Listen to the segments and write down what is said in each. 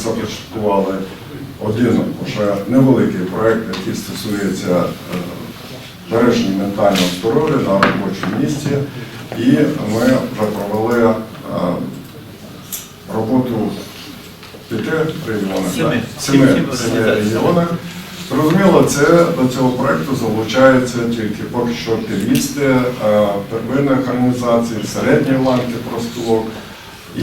започаткували один вже невеликий проект, який стосується е, береження ментального здоров'я на робочому місці. І ми вже провели е, роботу в п'яти регіонах, Семи. регіонах. Зрозуміло, це до цього проекту залучаються тільки поки що активісти е, первинних організацій, середньої ланки профспілок. І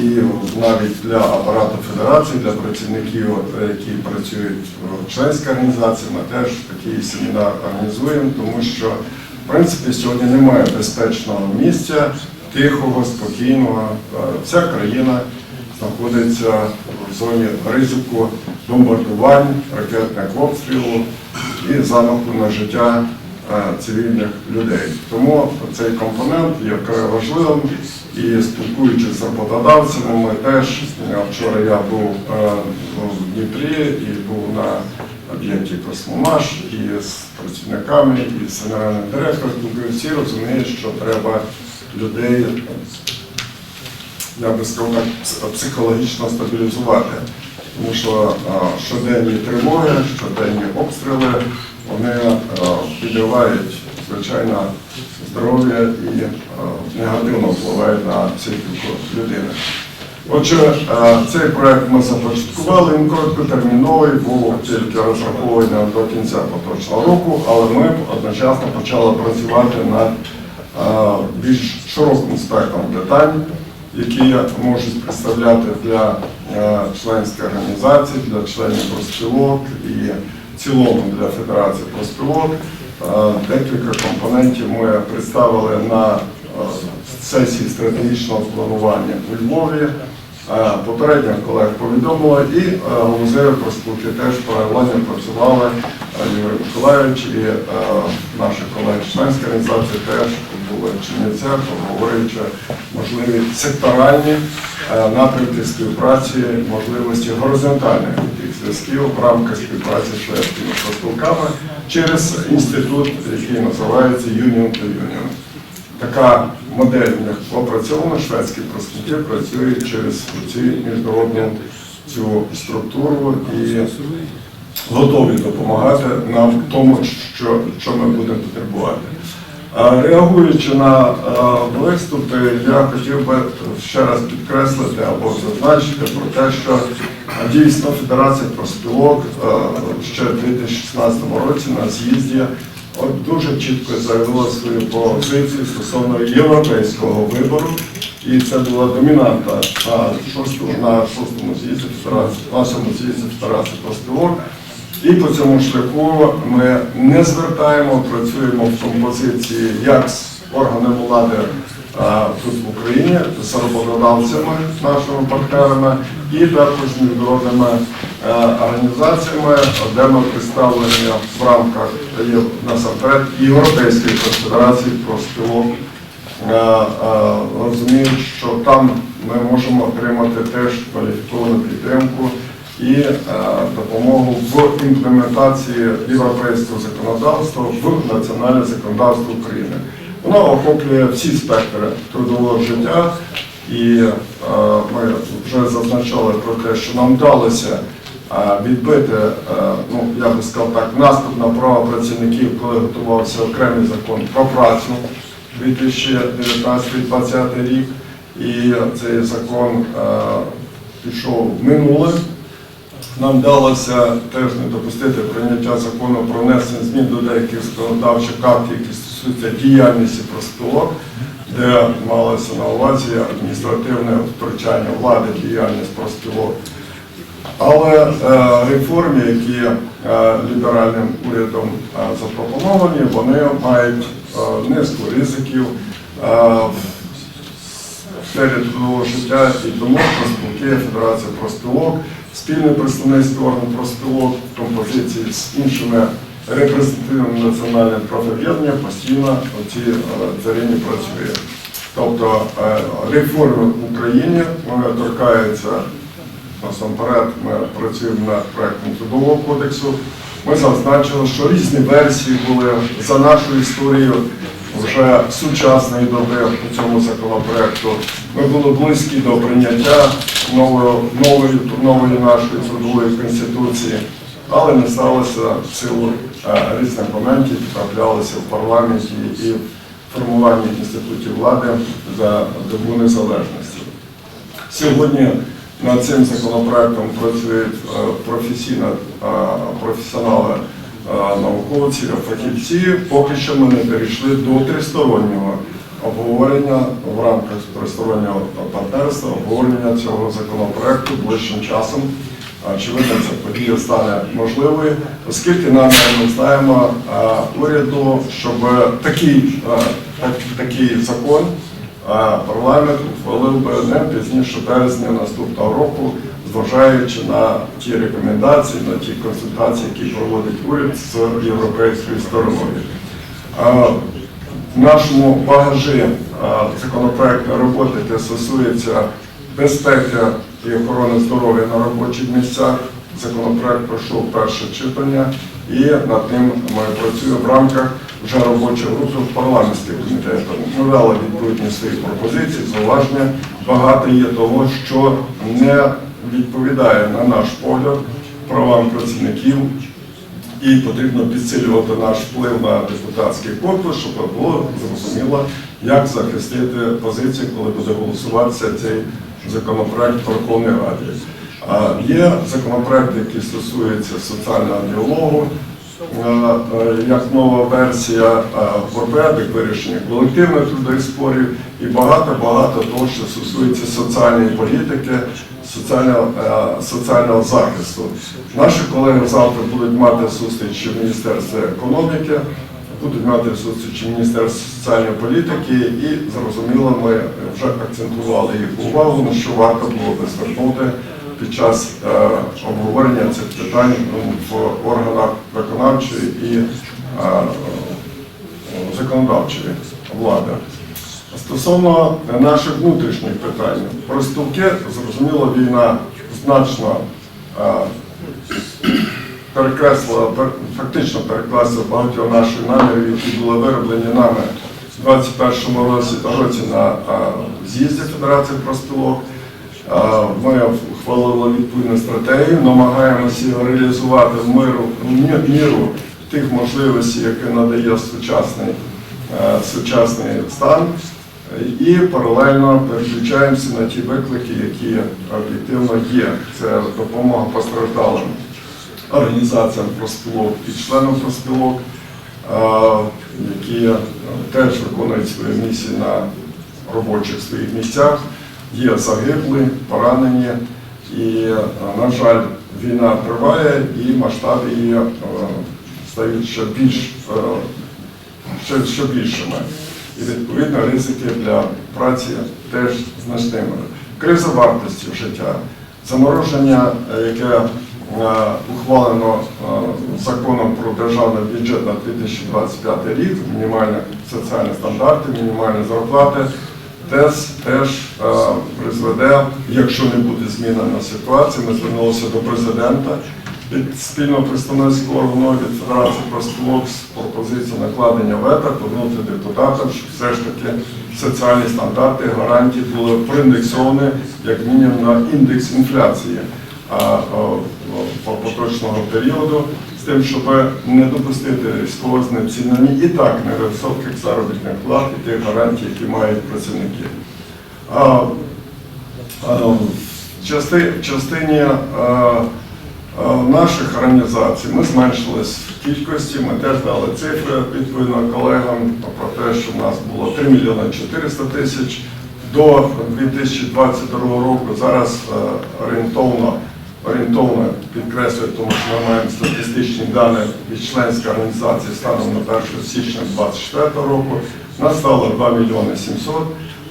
навіть для апарату федерації, для працівників, е, які працюють в членській організації, ми теж такий семінар організуємо, тому що в принципі сьогодні немає безпечного місця, тихого, спокійного. Е, Вся країна знаходиться в зоні ризику бомбардувань, ракетних обстрілів і замаху на життя цивільних людей. Тому цей компонент є вкрай важливим. І спілкуючись з роботодавцями, ми теж е, вчора я був е, в Дніпрі і був на об'єкті Космомаш і з працівниками, і з генеральним директором. Всі розуміють, що треба людей я би сказав так, психологічно стабілізувати. Тому що щоденні тривоги, щоденні обстріли, вони підривають, звичайно, здоров'я і негативно впливають на психіку людини. Отже, цей проект ми започаткували, він короткотерміновий, був тільки розрахований до кінця поточного року, але ми одночасно почали працювати над більш широким спектром питань, які можуть представляти для е, членських організацій, для членів профспілок і цілому для Федерації профспілок. Е, Декілька компонентів ми представили на е, сесії стратегічного планування у Львові. Е, Попередньо колег повідомили, і в музеї профспілки теж паралельно працювали Юрій Миколаївич і наші колеги членської організації теж були в Чернівцях, обговорюючи можливі секторальні напрямки співпраці, можливості горизонтальних зв'язків в рамках співпраці з шведськими профспілками через інститут, який називається Union to Union. Така модель в опрацьована, шведські профспілки працюють через цю міжнародну цю структуру і готові допомагати нам в тому, що, що ми будемо потребувати. Реагуючи на виступи, я хотів би ще раз підкреслити або зазначити про те, що дійсно Федерація профспілок ще в 2016 році на з'їзді дуже чітко заявила свою позицію стосовно європейського вибору. І це була домінанта на шостому, з'їзді Федерації, на сьомому з'їзді Федерації профспілок. І по цьому шляху ми не звертаємо, працюємо в композиції як з органами влади тут в Україні, з роботодавцями, нашими партнерами, і також з міжнародними е, організаціями, де ми представлені в рамках є насамперед Європейської федерації профспілок. Е, е, Розуміють, що там ми можемо отримати теж кваліфіковану підтримку і е, допомогу в імплементації європейського законодавства в національне законодавство України. Воно охоплює всі спектри трудового життя, і е, ми вже зазначали про те, що нам вдалося е, відбити, ну я би сказав так, наступ на права працівників, коли готувався окремий закон про працю 2019-2020 рік, і цей закон пішов в минуле. Нам вдалося теж не допустити прийняття закону про внесення змін до деяких законодавчих актів, які стосуються діяльності профспілок, де малося на увазі адміністративне втручання влади діяльність профспілок. Але е, реформи, які е, ліберальним урядом е, запропоновані, вони мають е, низку ризиків е, в сфері життя і тому профспілки, Федерація профспілок, спільне представництво органів профспілок композиції з іншими репрезентативними національними профоб'єднаннями постійно в цій царині працює. Тобто е, реформи в Україні торкаються насамперед. Ми працюємо над проектом трудового кодексу. Ми зазначили, що різні версії були за нашою історією. Вже сучасної доби по цьому законопроекту. Ми були близькі до прийняття нової, нової, нової нашої трудової конституції, але не сталося в силу е, різних моментів, траплялися в парламенті і в формуванні інститутів влади за добу незалежності. Сьогодні над цим законопроектом працюють е, е, професіонали, е, науковці, фахівці. Поки що ми не перейшли до тристороннього обговорення в рамках тристороннього партнерства, обговорення цього законопроекту ближчим часом. Очевидно, ця подія стане можливою, оскільки нам ми знаємо е, уряду, щоб такий, е, такий закон парламент ухвалив би не пізніше березня наступного року, зважаючи на ті рекомендації, на ті консультації, які проводить уряд з європейською стороною. В нашому багажі законопроектної роботи, де стосується безпеки і охорони здоров'я на робочих місцях, законопроект пройшов перше читання і над ним ми працюємо в рамках вже робочої групи в парламентських комітетах. Ми дали відповідні свої пропозиції, зауваження. Багато є того, що не відповідає на наш погляд правам працівників і потрібно підсилювати наш вплив на депутатський корпус, щоб було зрозуміло, як захистити позиції, коли буде голосуватися цей законопроект в Верховній Раді. А Є законопроект, який стосується соціального діалогу, е, як нова версія порядок вирішення колективних трудових спорів і багато-багато того, що стосується соціальної політики, соціального, е, соціального захисту. Наші колеги завтра будуть мати зустрічі в Міністерстві економіки, будуть мати зустрічі в Міністерстві соціальної політики і зрозуміло, ми вже акцентували їх увагу, на що варто було би звернути під час е, обговорення цих питань ну, в органах виконавчої і е, законодавчої влади. Стосовно наших внутрішніх питань, про спілки, зрозуміло, війна значно перекреслила, фактично перекреслила багатьох наших намірів, які були вироблені нами в 2021 році, на з'їзді Федерації профспілок. Ми ухвалили відповідну стратегію, намагаємося реалізувати миру, міру тих можливостей, які надає сучасний, сучасний стан. І паралельно переключаємося на ті виклики, які об'єктивно є. Це допомога постраждалим організаціям профспілок і членам профспілок, е, які е, теж виконують свої місії на робочих своїх місцях. Є загиблі, поранені, і, е, на жаль, війна триває і масштаби її е, стають ще більш ще, ще більшими. І відповідно ризики для праці теж значними. Криза вартості життя, замороження, е, яке е, ухвалено е, законом про державний бюджет на 2025 рік, мінімальні соціальні стандарти, мінімальні зарплати, теж, теж призведе, якщо не буде змінена ситуація, ми звернулися до президента від спільного представницького органу від Федерації профспілок з пропозицією накладення вето повернути депутатам, щоб все ж таки соціальні стандарти, гарантії були проіндексовані як мінімум на індекс інфляції поточного періоду, з тим, щоб не допустити різкого знецінення і так невисоких заробітних плат і тих гарантій, які мають працівники. В части- в частині наших організацій ми зменшились в кількості, ми теж дали цифри відповідно колегам про те, що в нас було 3 мільйони 400 тисяч до 2022 року. Зараз е, орієнтовно, орієнтовно підкреслюю, тому що ми маємо статистичні дані від членської організації станом на 1 січня 2024 року. Нас стало 2 мільйони 700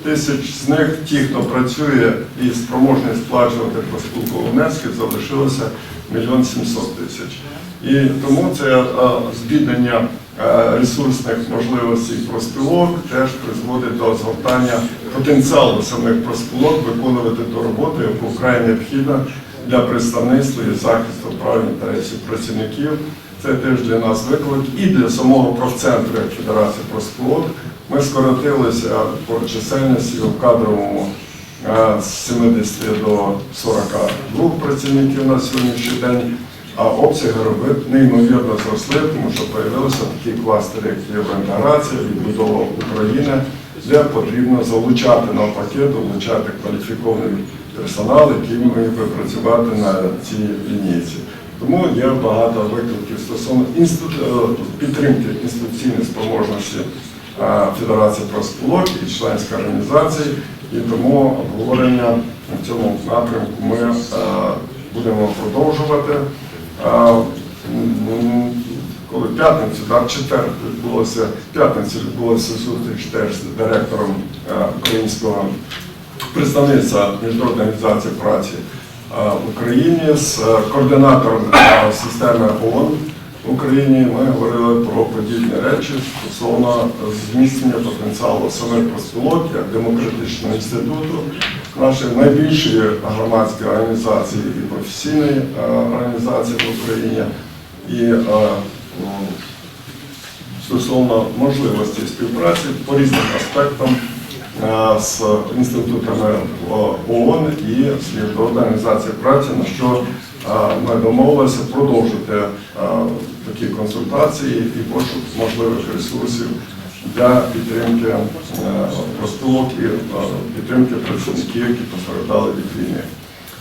тисяч. З них ті, хто працює і спроможний сплачувати проспілкові внески, залишилося мільйон 700 тисяч. І тому це е, збіднення е, ресурсних можливостей проспілок теж призводить до згортання потенціалу самих проспілок виконувати ту роботу, яку вкрай необхідна для представництва і захисту прав інтересів працівників. Це теж для нас виклик і для самого профцентру Федерації профспілок Ми скоротилися по чисельності в кадровому з 70 до 42 працівників на сьогоднішній день, а обсяги робіт неймовірно зросли, тому що з'явилися такі кластери, як євроінтеграція, відбудова України, де потрібно залучати навпаки, долучати кваліфікований персонал, який має працювати на цій лінійці. Тому є багато викликів стосовно інститу- е, підтримки інституційної спроможності е, Федерації профспілок і членських організацій, і тому обговорення в цьому напрямку ми е, будемо продовжувати. Коли п'ятницю, так, четвер відбулося п'ятницю відбулося зустріч теж з директором е, українського представництва Міжнародної організації праці е, в Україні з координатором системи ООН в Україні. Ми говорили про подібні речі стосовно зміцнення потенціалу самих профспілок як демократичного інституту, нашої найбільшої громадської організації і професійної е, організації в Україні. І е, стосовно можливості співпраці по різним аспектам е, з інститутами ООН і з Міжнародною організацією праці, на що ми домовилися продовжити такі консультації і пошук можливих ресурсів для підтримки е, і е, підтримки працівників, які постраждали від війни.